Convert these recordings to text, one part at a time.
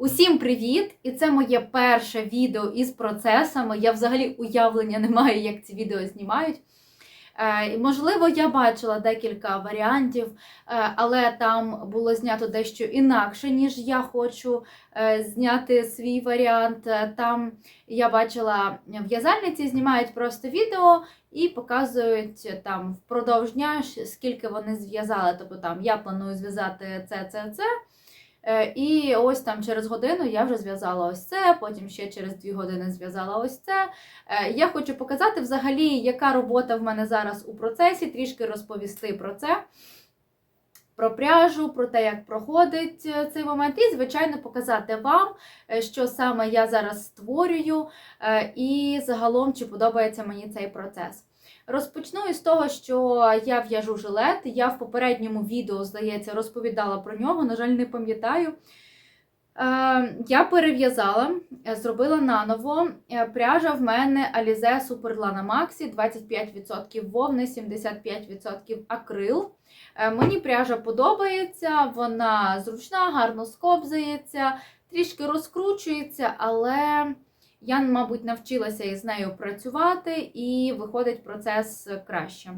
Усім привіт! І це моє перше відео із процесами. Я взагалі уявлення не маю, як ці відео знімають. Е, можливо, я бачила декілька варіантів, е, але там було знято дещо інакше, ніж я хочу е, зняти свій варіант. Там я бачила в'язальниці, знімають просто відео і показують там впродовж дня, скільки вони зв'язали. Тобто там я планую зв'язати це, це, це. Е, І ось там через годину я вже зв'язала ось це, потім ще через дві години зв'язала ось це. Е, Я хочу показати взагалі, яка робота в мене зараз у процесі, трішки розповісти про це, про пряжу, про те, як проходить е, цей момент, і, звичайно, показати вам, що саме я зараз створюю, і загалом, чи подобається мені цей процес. Розпочну із того, що я в'яжу жилет. Я в попередньому відео, здається, розповідала про нього, на жаль, не пам'ятаю. Е, Я перев'язала, е, зробила наново. Е, Пряжа в мене Alize Superlana Maxi, 25% вовни, 75% акрил. Мені пряжа подобається, вона зручна, гарно скобзається, трішки розкручується, але я, мабуть, навчилася із нею працювати і виходить процес краще.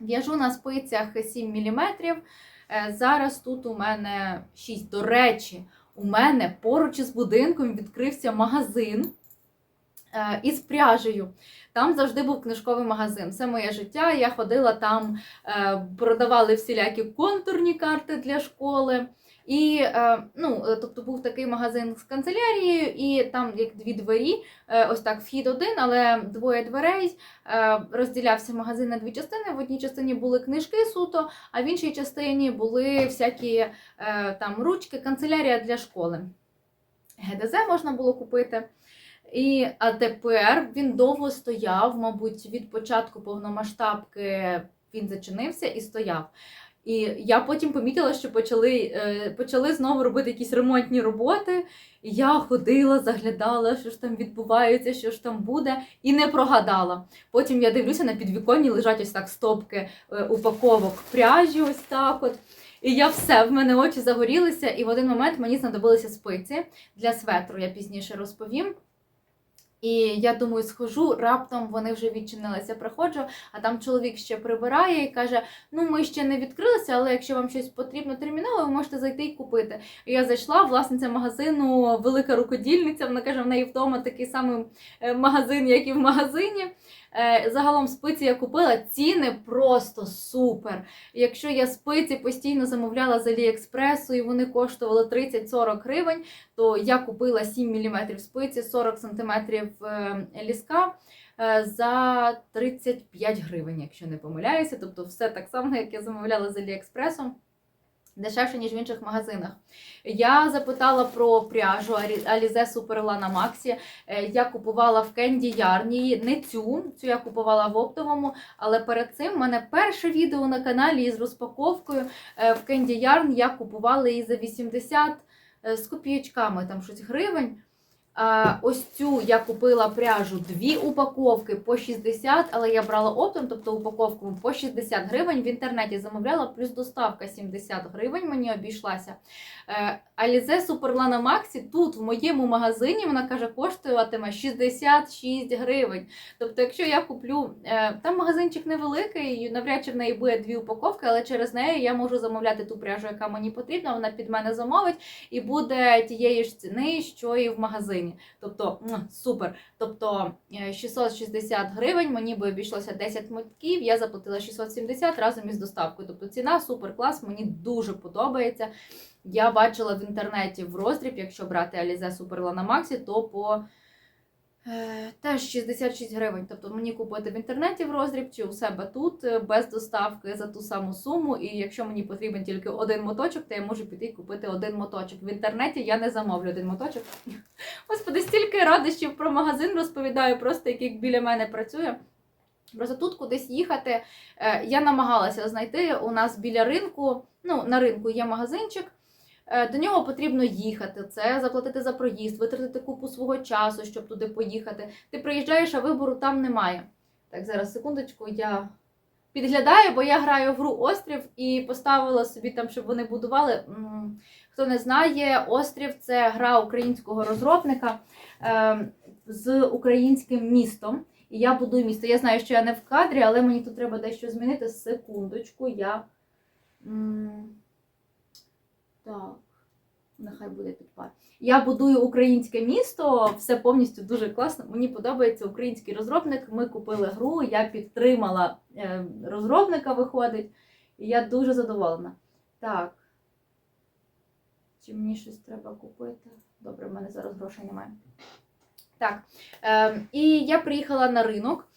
В'яжу на спицях 7 мм. Зараз тут у мене 6. До речі, у мене поруч із будинком відкрився магазин е, із пряжею. Там завжди був книжковий магазин. Все моє життя. Я ходила там, е, продавали всілякі контурні карти для школи. І е, ну, е, тобто був такий магазин з канцелярією, і там як дві двері, е, ось так вхід один, але двоє дверей. Розділявся магазин на дві частини. В одній частині були книжки суто, а в іншій частині були всякі там ручки, канцелярія для школи. ГДЗ можна було купити. І, а тепер він довго стояв, мабуть, від початку повномасштабки він зачинився і стояв. І я потім помітила, що почали, е, почали знову робити якісь ремонтні роботи. Я ходила, заглядала, що ж там відбувається, що ж там буде, і не прогадала. Потім я дивлюся на підвіконні, лежать ось так стопки е, упаковок пряжі, ось так от. І я все, в мене очі загорілися, і в один момент мені знадобилися спиці для светру, я пізніше розповім. І я думаю, схожу, раптом вони вже відчинилися. Приходжу, а там чоловік ще прибирає і каже: Ну, ми ще не відкрилися, але якщо вам щось потрібно терміново, ви можете зайти і купити. І я зайшла, власниця магазину, велика рукодільниця. Вона каже, в неї вдома такий самий е, магазин, як і в магазині. Е, Загалом спиці я купила, ціни просто супер. Якщо я спиці постійно замовляла з Аліекспресу і вони коштували 30-40 гривень, то я купила 7 мм спиці, 40 см ліска е, за 35 гривень, якщо не помиляюся. Тобто все так само, як я замовляла з Аліекспресом. Дешевше, ніж в інших магазинах. Я запитала про пряжу Alize Суперла на Максі. Я купувала в Кенді Ярні, не цю, цю я купувала в оптовому, але перед цим в мене перше відео на каналі із розпаковкою. Е, В Кенді Ярн я купувала її за 80 е, з копійочками, там щось гривень. Ось цю я купила пряжу дві упаковки по 60, але я брала оптом, тобто упаковку по 60 гривень. В інтернеті замовляла, плюс доставка 70 гривень мені обійшлася. Е, Alize Superlana Maxi тут в моєму магазині вона каже, коштуватиме 66 гривень. Тобто, якщо я куплю, е, там магазинчик невеликий, навряд чи в неї буде дві упаковки, але через неї я можу замовляти ту пряжу, яка мені потрібна, вона під мене замовить і буде тієї ж ціни, що і в магазині. Тобто супер. Тобто е, 660 гривень мені би обійшлося 10 мотків, я заплатила 670 разом із доставкою. Тобто ціна супер клас, мені дуже подобається. Я бачила в інтернеті в роздріб, якщо брати Alize Superlana Maxi, то по е, теж 66 гривень. Тобто мені купити в інтернеті в роздріб чи у себе тут е, без доставки за ту саму суму. І якщо мені потрібен тільки один моточок, то я можу піти і купити один моточок. В інтернеті я не замовлю один моточок. Господи, стільки радощів про магазин розповідаю, просто який біля мене працює. Просто тут кудись їхати. е, Я намагалася знайти у нас біля ринку. Ну, на ринку є магазинчик. Е, До нього потрібно їхати, це заплатити за проїзд, витратити купу свого часу, щоб туди поїхати. Ти приїжджаєш, а вибору там немає. Так, зараз секундочку, я підглядаю, бо я граю в гру Острів і поставила собі там, щоб вони будували. Хто не знає, острів це гра українського розробника е, з українським містом. І я будую місто. Я знаю, що я не в кадрі, але мені тут треба дещо змінити. Секундочку, я. Так, нехай буде підпад. Я будую українське місто, все повністю дуже класно. Мені подобається український розробник. Ми купили гру, я підтримала е, розробника, виходить, і я дуже задоволена. Так. Чи мені щось треба купити? Добре, в мене зараз грошей немає. Так. Е, і я приїхала на ринок.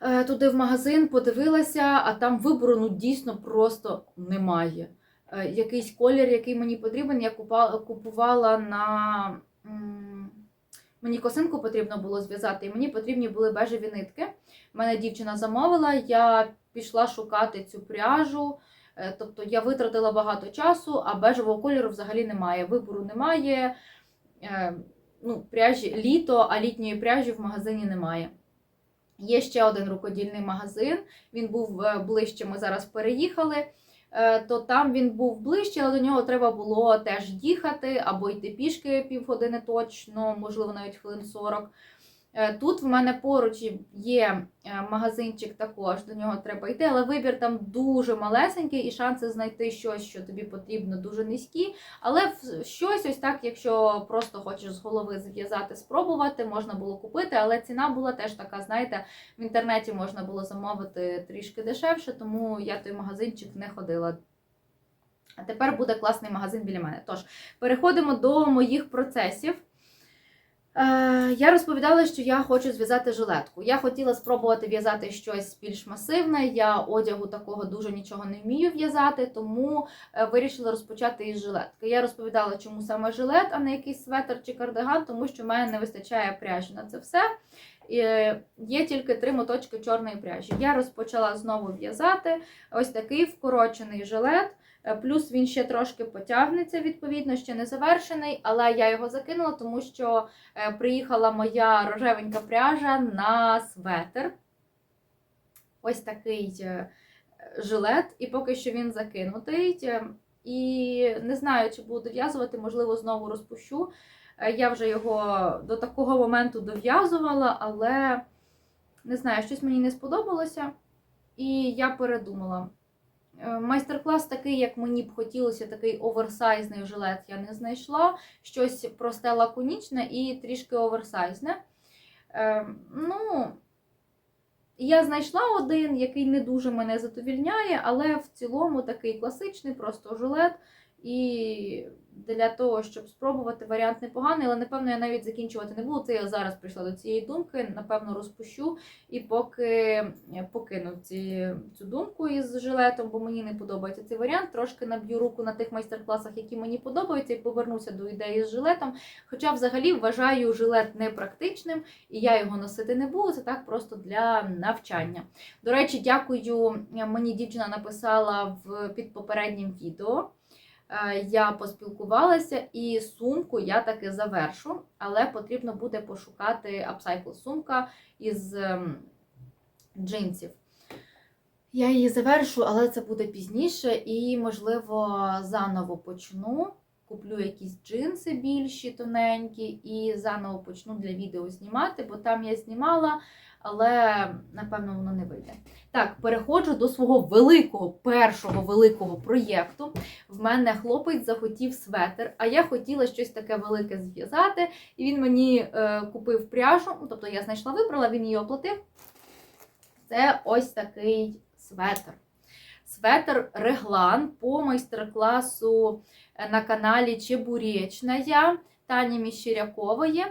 е, Туди в магазин подивилася, а там вибору ну, дійсно просто немає. Е, Якийсь колір, який мені потрібен, я купувала на. Мені косинку потрібно було зв'язати, і мені потрібні були бежеві нитки. Мене дівчина замовила, я пішла шукати цю пряжу. Е, Тобто я витратила багато часу, а бежевого кольору взагалі немає. Вибору немає. Е, Ну, пряжі літо, а літньої пряжі в магазині немає. Є ще один рукодільний магазин. Він був ближче. Ми зараз переїхали. Е, То там він був ближче, але до нього треба було теж їхати або йти пішки півгодини точно, можливо, навіть хвилин 40. Е, Тут в мене поруч є е, магазинчик також, до нього треба йти, але вибір там дуже малесенький, і шанси знайти щось, що тобі потрібно, дуже низькі. Але щось ось так, якщо просто хочеш з голови зв'язати, спробувати, можна було купити, але ціна була теж така, знаєте, в інтернеті можна було замовити трішки дешевше, тому я той магазинчик не ходила. А тепер буде класний магазин біля мене. Тож, переходимо до моїх процесів. Е, я розповідала, що я хочу зв'язати жилетку. Я хотіла спробувати в'язати щось більш масивне. Я одягу такого дуже нічого не вмію в'язати, тому е, вирішила розпочати із жилетки. Я розповідала, чому саме жилет, а не якийсь светр чи кардиган, тому що в мене не вистачає пряжі на це все. Е, є тільки три моточки чорної пряжі. Я розпочала знову в'язати ось такий вкорочений жилет. Е, Плюс він ще трошки потягнеться, відповідно, ще не завершений, але я його закинула, тому що е, приїхала моя рожевенька пряжа на светр. Ось такий е, жилет, і поки що він закинутий. І не знаю, чи буду дов'язувати, можливо, знову розпущу. Я вже його до такого моменту дов'язувала, але не знаю, щось мені не сподобалося. І я передумала. Е, Майстер-клас такий, як мені б хотілося, такий оверсайзний жилет я не знайшла. Щось просте лаконічне і трішки оверсайзне. Е, ну, я знайшла один, який не дуже мене задовільняє, але в цілому такий класичний, просто жилет. І для того, щоб спробувати, варіант непоганий, але напевно я навіть закінчувати не буду. Це я зараз прийшла до цієї думки, напевно, розпущу і поки покину ці, цю думку із жилетом, бо мені не подобається цей варіант. Трошки наб'ю руку на тих майстер-класах, які мені подобаються, і повернуся до ідеї з жилетом. Хоча взагалі вважаю жилет непрактичним, і я його носити не буду. Це так просто для навчання. До речі, дякую. Мені дівчина написала в під попереднім відео. Е, Я поспілкувалася, і сумку я таки завершу, але потрібно буде пошукати апсайкл сумка із ем, джинсів. Я її завершу, але це буде пізніше, і, можливо, заново почну. Куплю якісь джинси більші, тоненькі, і заново почну для відео знімати, бо там я знімала, але напевно воно не вийде. Так, переходжу до свого великого, першого великого проєкту. В мене хлопець захотів светр, а я хотіла щось таке велике зв'язати. І він мені е, купив пряжу, ну, тобто я знайшла, вибрала, він її оплатив. Це ось такий светр. Светр реглан по майстер-класу е, на каналі Чебуречная Тані Міщирякової.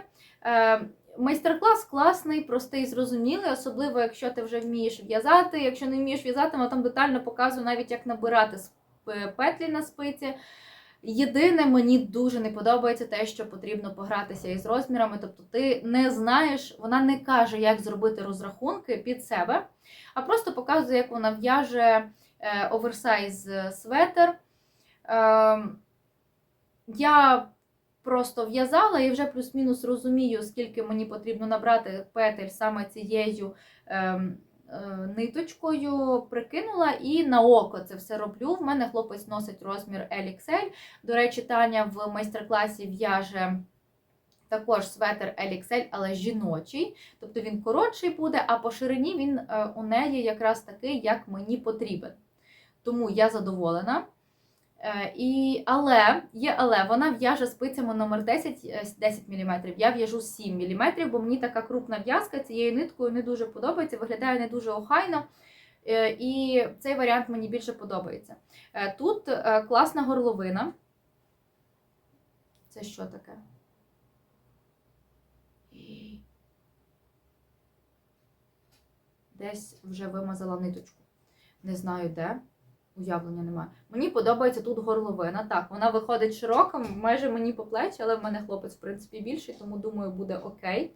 Е, Майстер-клас класний, простий, зрозумілий, особливо, якщо ти вже вмієш в'язати. Якщо не вмієш в'язати, вона там детально показує навіть, як набирати петлі на спиці. Єдине, мені дуже не подобається те, що потрібно погратися із розмірами. Тобто, ти не знаєш, вона не каже, як зробити розрахунки під себе, а просто показує, як вона в'яже оверсайз светр. Е, я просто в'язала і вже плюс-мінус розумію, скільки мені потрібно набрати петель саме цією ем, ниточкою прикинула і на око це все роблю. В мене хлопець носить розмір LXL. До речі, Таня в майстер-класі в'яже також светр LXL, але жіночий. Тобто він коротший буде, а по ширині він е, у неї якраз такий, як мені потрібен. Тому я задоволена. Е, І, але є але вона в'яже спицями номер 10 е, 10 мм. Я в'яжу 7 мм, бо мені така крупна в'язка цією ниткою не дуже подобається, виглядає не дуже охайно. Е, І цей варіант мені більше подобається. Е, Тут класна горловина. Це що таке? Десь вже вимазала ниточку. Не знаю де. Уявлення немає. Мені подобається тут горловина. Так, вона виходить широка, майже мені по плечі, але в мене хлопець, в принципі, більший, тому думаю, буде окей.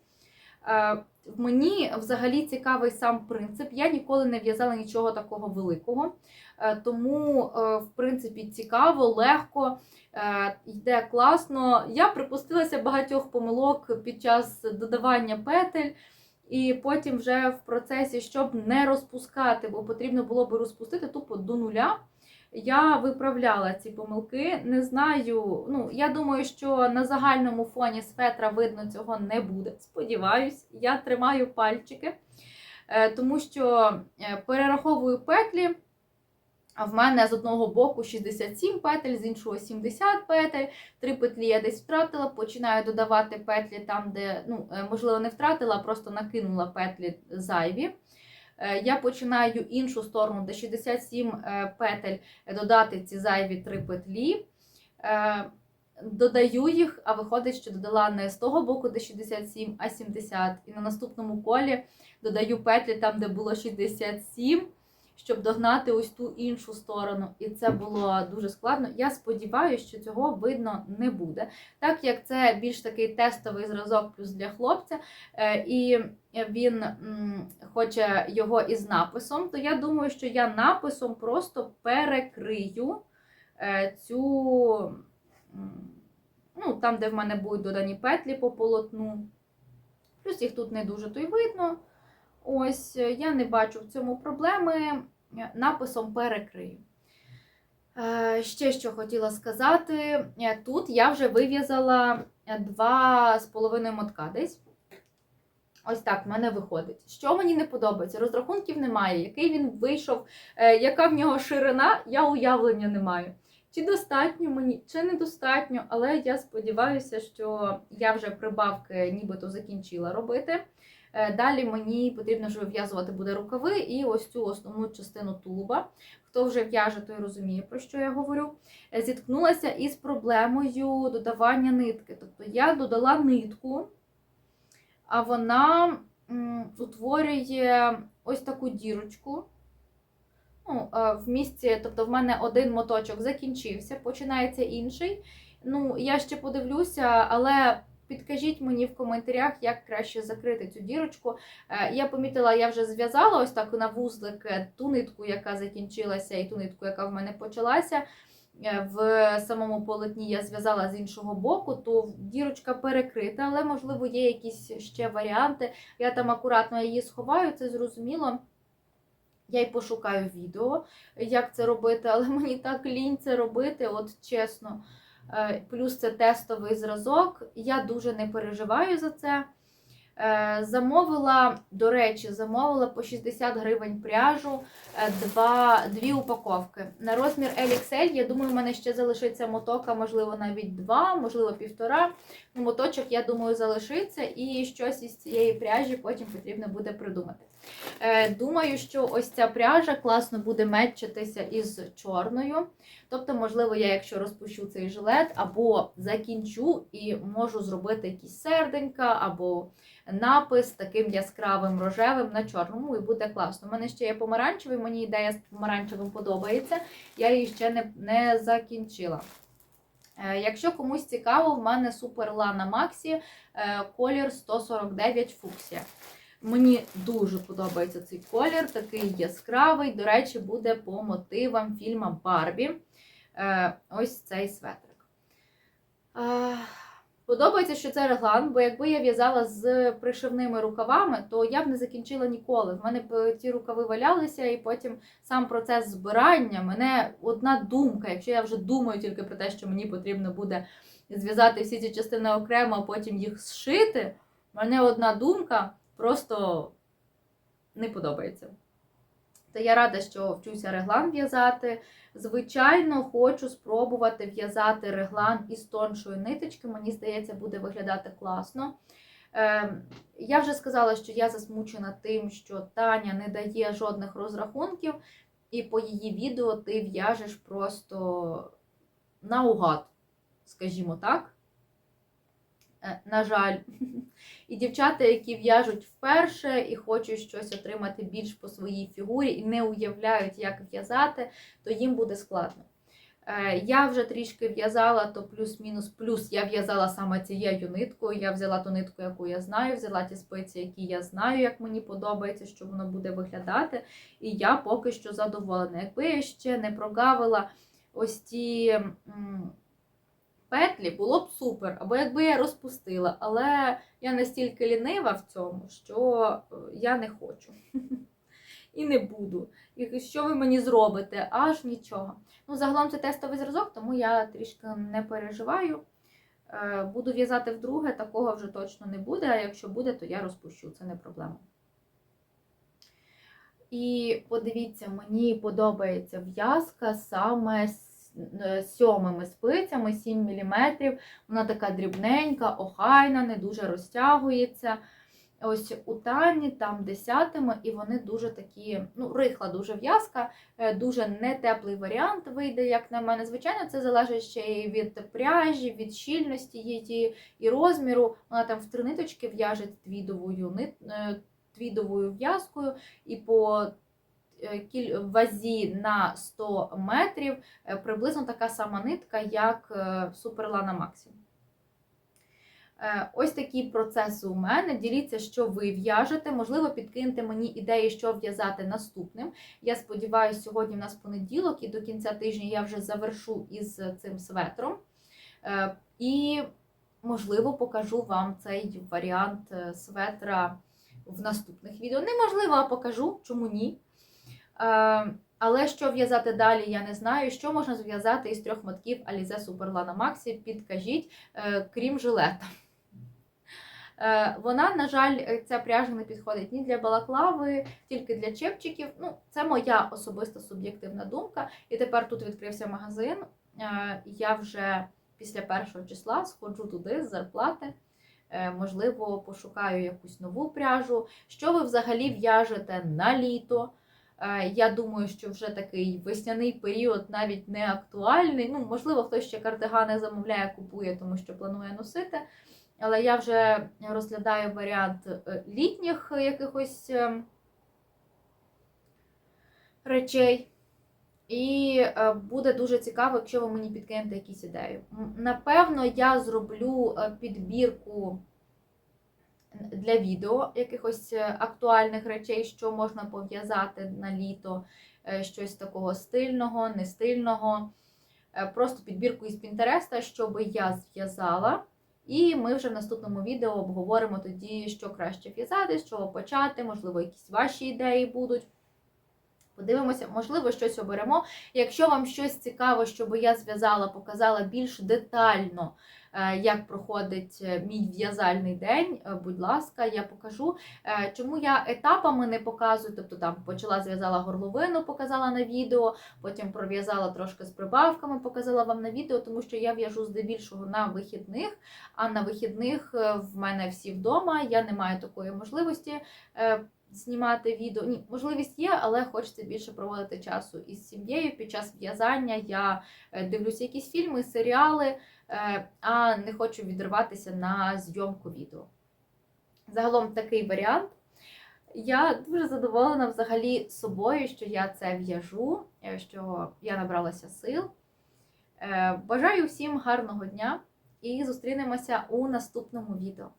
Е, мені взагалі цікавий сам принцип. Я ніколи не в'язала нічого такого великого. Е, тому, е, в принципі, цікаво, легко, йде класно. Я припустилася багатьох помилок під час додавання петель. І потім вже в процесі, щоб не розпускати, бо потрібно було би розпустити тупо до нуля. Я виправляла ці помилки. Не знаю. Ну, я думаю, що на загальному фоні светра видно цього не буде. Сподіваюсь, я тримаю пальчики, Е, тому що е, перераховую петлі. А в мене з одного боку 67 петель, з іншого 70 петель. Три петлі я десь втратила, починаю додавати петлі там, де, ну, е, можливо, не втратила, а просто накинула петлі зайві. Е, Я починаю іншу сторону, де 67 е, петель, додати ці зайві три петлі. Додаю їх, а виходить, що додала не з того боку, де 67, а 70. І на наступному колі додаю петлі там, де було 67 щоб догнати ось ту іншу сторону. І це було дуже складно. Я сподіваюся, що цього видно не буде. Так як це більш такий тестовий зразок плюс для хлопця, е, і він хоче його із написом, то я думаю, що я написом просто перекрию е, цю. Ну, там, де в мене будуть додані петлі по полотну. Плюс їх тут не дуже то й видно. Ось, е, я не бачу в цьому проблеми. Е, Написом перекрию. Е, Ще що хотіла сказати. Тут я вже вив'язала е, два з половиною мотка десь. Ось так в мене виходить. Що мені не подобається? Розрахунків немає. Який він вийшов, яка в нього ширина, я уявлення не маю. Чи достатньо мені, чи недостатньо, але я сподіваюся, що я вже прибавки нібито закінчила робити. Е, Далі мені потрібно вже вив'язувати буде рукави і ось цю основну частину тулуба. Хто вже в'яже, той розуміє, про що я говорю. Е, Зіткнулася із проблемою додавання нитки. Тобто я додала нитку, а вона утворює ось таку дірочку. Ну, е, в місці, тобто в мене один моточок закінчився, починається інший. Ну, я ще подивлюся, але підкажіть мені в коментарях, як краще закрити цю дірочку. Е, Я помітила, я вже зв'язала ось так на вузлик е, ту нитку, яка закінчилася, і ту нитку, яка в мене почалася. Е, В самому полотні я зв'язала з іншого боку, то дірочка перекрита, але, можливо, є якісь ще варіанти. Я там акуратно її сховаю, це зрозуміло. Я й пошукаю відео, як це робити, але мені так лінь це робити, от чесно. Е, Плюс це тестовий зразок. Я дуже не переживаю за це. Е, Замовила, до речі, замовила по 60 гривень пряжу, е, два, дві упаковки. На розмір LXL, я думаю, в мене ще залишиться мотока, можливо, навіть два, можливо, півтора. Моточок, я думаю, залишиться, і щось із цієї пряжі потім потрібно буде придумати. Е, Думаю, що ось ця пряжа класно буде метчитися із чорною. Тобто, можливо, я, якщо розпущу цей жилет, або закінчу і можу зробити якісь серденька, або напис таким яскравим рожевим на чорному, і буде класно. У мене ще є помаранчевий, мені ідея з помаранчевим подобається. Я її ще не, не закінчила. Е, Якщо комусь цікаво, в мене Супер на Максі е, колір 149 фуксія. Мені дуже подобається цей колір, такий яскравий. До речі, буде по мотивам фільму Барбі. Е, Ось цей светрик. Е, Подобається, що це реглан, бо якби я в'язала з пришивними рукавами, то я б не закінчила ніколи. В мене б ті рукави валялися, і потім сам процес збирання мене одна думка. Якщо я вже думаю тільки про те, що мені потрібно буде зв'язати всі ці частини окремо, а потім їх зшити, мене одна думка просто не подобається. То я рада, що вчуся реглан в'язати. Звичайно, хочу спробувати в'язати реглан із тоншої ниточки. Мені здається, буде виглядати класно. Е, я вже сказала, що я засмучена тим, що Таня не дає жодних розрахунків, і по її відео ти в'яжеш просто наугад, скажімо так. Е, на жаль. І дівчата, які в'яжуть вперше і хочуть щось отримати більш по своїй фігурі, і не уявляють, як в'язати, то їм буде складно. Е, Я вже трішки в'язала, то плюс-мінус, плюс я в'язала саме цією ниткою. Я взяла ту нитку, яку я знаю, взяла ті спиці, які я знаю, як мені подобається, що воно буде виглядати. І я поки що задоволена. Якби я ще не прогавила ось ті. Петлі було б супер, або якби я розпустила, але я настільки лінива в цьому, що е, я не хочу. І не буду. І що ви мені зробите? Аж нічого. Ну, загалом це тестовий зразок, тому я трішки не переживаю. Е, Буду в'язати вдруге, такого вже точно не буде, а якщо буде, то я розпущу, це не проблема. І подивіться, мені подобається в'язка саме з сьомими спицями, 7 мм. Вона така дрібненька, охайна, не дуже розтягується. Ось у Тані там десятими, і вони дуже такі, ну, рихла дуже в'язка, е, дуже нетеплий варіант вийде, як на мене. Звичайно, це залежить ще і від пряжі, від щільності її і розміру. Вона там в три ниточки в'яже твідовою, е, твідовою в'язкою, і по е, кіль- вазі на 100 метрів е, приблизно така сама нитка, як е, Суперлана Максі. Е, Ось такі процеси у мене. Діліться, що ви в'яжете. Можливо, підкиньте мені ідеї, що в'язати наступним. Я сподіваюся, сьогодні в нас понеділок, і до кінця тижня я вже завершу із цим светром. І, можливо, покажу вам цей варіант светра в наступних відео. Неможливо, а покажу, чому ні. Е, Але що в'язати далі, я не знаю. Що можна зв'язати із трьох мотків Alize Superlana Maxi, підкажіть, е, крім жилета. Е, Вона, на жаль, ця пряжа не підходить ні для балаклави, тільки для чепчиків. Ну, це моя особиста суб'єктивна думка. І тепер тут відкрився магазин. Я вже після першого числа сходжу туди з зарплати. Можливо, пошукаю якусь нову пряжу. Що ви взагалі в'яжете на літо? Е, Я думаю, що вже такий весняний період навіть не актуальний. Ну, можливо, хтось ще кардигани замовляє, купує, тому що планує носити. Але я вже розглядаю варіант е, літніх якихось е, речей. І буде дуже цікаво, якщо ви мені підкинете якісь ідеї. Напевно, я зроблю підбірку для відео якихось е, актуальних речей, що можна пов'язати на літо, е, щось такого стильного, не стильного. Е, Просто підбірку із Пінтереста, щоб я зв'язала. І ми вже в наступному відео обговоримо тоді, що краще в'язати, з чого почати, можливо, якісь ваші ідеї будуть. Подивимося, можливо, щось оберемо. Якщо вам щось цікаво, щоб я зв'язала, показала більш детально, як проходить е, мій в'язальний день, е, будь ласка, я покажу. Е, Чому я етапами не показую, тобто там почала зв'язала горловину, показала на відео, потім пров'язала трошки з прибавками, показала вам на відео, тому що я в'яжу здебільшого на вихідних, а на вихідних е, в мене всі вдома, я не маю такої можливості. е, Знімати відео. Ні, можливість є, але хочеться більше проводити часу із сім'єю. Під час в'язання я е, дивлюся якісь фільми, серіали, е, а не хочу відриватися на зйомку відео. Загалом такий варіант. Я дуже задоволена взагалі собою, що я це в'яжу, е, що я набралася сил. Е, Бажаю всім гарного дня і зустрінемося у наступному відео.